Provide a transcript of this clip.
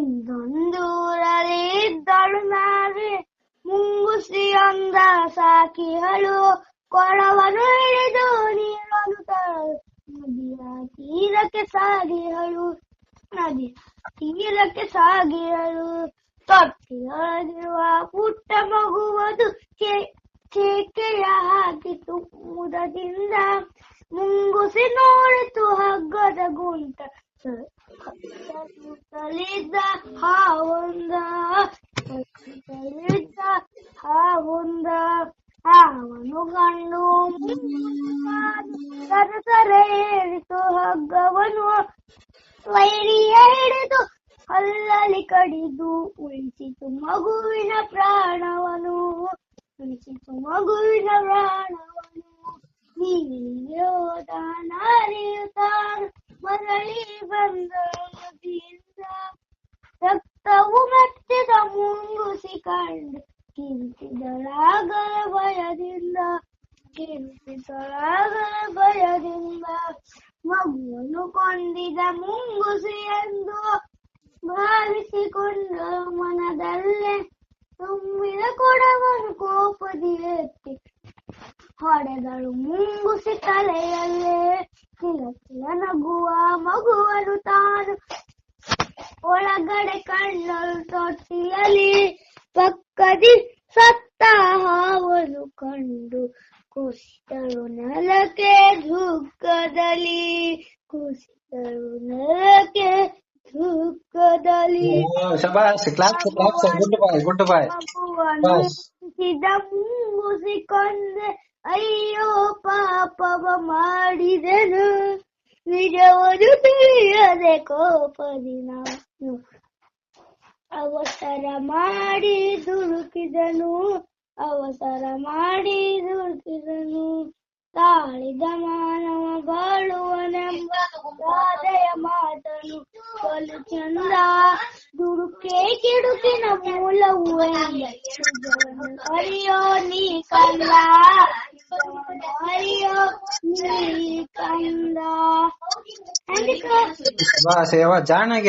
ಹಿಂದೊಂದೂರಲ್ಲಿ ಇದ್ದಳು ನಾರಿ ಮುಂಗುಸಿಯೊಂದ ಸಾಕಿಹಳು ಕೊಳವನ್ನು ಹಿಡಿದು ನೀರನ್ನು ತರಲು. ನದಿಯ ತೀರಕ್ಕೆ ಸಾಗಿಹಳು ನದಿ ತೀರಕ್ಕೆ ಸಾಗಿಹಳು ತೊಟ್ಟಿಯೊಳಗಿರುವ ಪುಟ್ಟ ಮಗುವದು ಚೇಕೆಯ ಹಾಕಿತು ಮುದದಿಂದ ಮುಂಗುಸಿ ನೋಡಿತು ಹಗ್ಗದ ಗುಂಟ. ಸುತ್ತಲಿದ್ದ ಹಾವೊಂದ ಸುತ್ತಲಿದ್ದ ಹಾವೊಂದ ಅವನು ಕಂಡು ಸರಸರೆ ಏರಿತು ಹಗ್ಗವನು. ವೈರಿ ಹಿಡಿದು ಅಲ್ಲಲ್ಲಿ ಕಡಿದು ಉಳಿಸಿತು ಮಗುವಿನ ಪ್ರಾಣವನು. ಉಳಿಸಿತು ಮಗುವಿನ ಪ್ರಾಣವನು. ನೀರಿಗೆ ಹೋದ ನಾರಿಯು ತಾನು ಮರಳಿ ಬಂದ ನದಿಯಿಂದ ರಕ್ತವು ಮೆತ್ತಿದ ಮುಂಗುಸಿ ಕಂಡು ಕಿಂತಿದಳಾಗಲ ಭಯದಿಂದ ಕಿಂತಿದಳಾಗಲ ಭಯದಿಂದ ಮಗುವನ್ನು ಕೊಂದಿದ ಮುಂಗುಸಿ ಎಂದು ಭಾವಿಸಿಕೊಂಡ ಮನದಲ್ಲೇ ತುಂಬಿದ ಕೊಡವನು ಕೋಪದಿ ಎತ್ತಿ ಹೊಡೆದಳು ಮುಂಗುಸಿ ತಲೆಯಲ್ಲೇ ಕಿಲಕಿಲ ನಗುವ ಮಗುವನು ತಾನು ಒಳಗಡೆ ಕಣ್ಣು ತೊಟ್ಟಿಯಲ್ಲಿ ಪಕ್ಕದಿ ಸತ್ತ ಹಾವನ್ನು ಕಂಡು ಕುಸಿತಳು ನಲಕೆ ದುಃಖದಲ್ಲಿ ಕುಸಿತಳು ನೆಲಕ್ಕೆ ದುಃಖದಲ್ಲಿ. ಶಬಾಸ್ ಗುಡ್ ಗುಡ್ ಮಗುವನ್ನು ಸಿದ ಮುಂಗುಸಿಕೊಂಡೆ ಅಯ್ಯೋ ಪಾಪವ ಮಾಡಿದೆನು. ನಿಜವನು ತಿಳಿಯದೆ ಕೋಪದಿ ನಾನು ಅವಸರ ಮಾಡಿ ದುಡುಕಿದನು, ಅವಸರ ಮಾಡಿ ದುಡುಕಿದನು. ತಾಳಿದ ಮಾನವ ಬಾಳುವನೆಂಬ ಗಾದೆಯ ಮಾತನು. ಕೊಲು ಚಂದ ದುಡುಕೆ ಕಿಡುಕಿನ ಮೂಲವು ಅರಿಯೋ ನೀ ಕಂದ. ಅರಿಯೋ ನೀ ಕಂದ. ಸೇವಾ ಜಾಣಗೆ.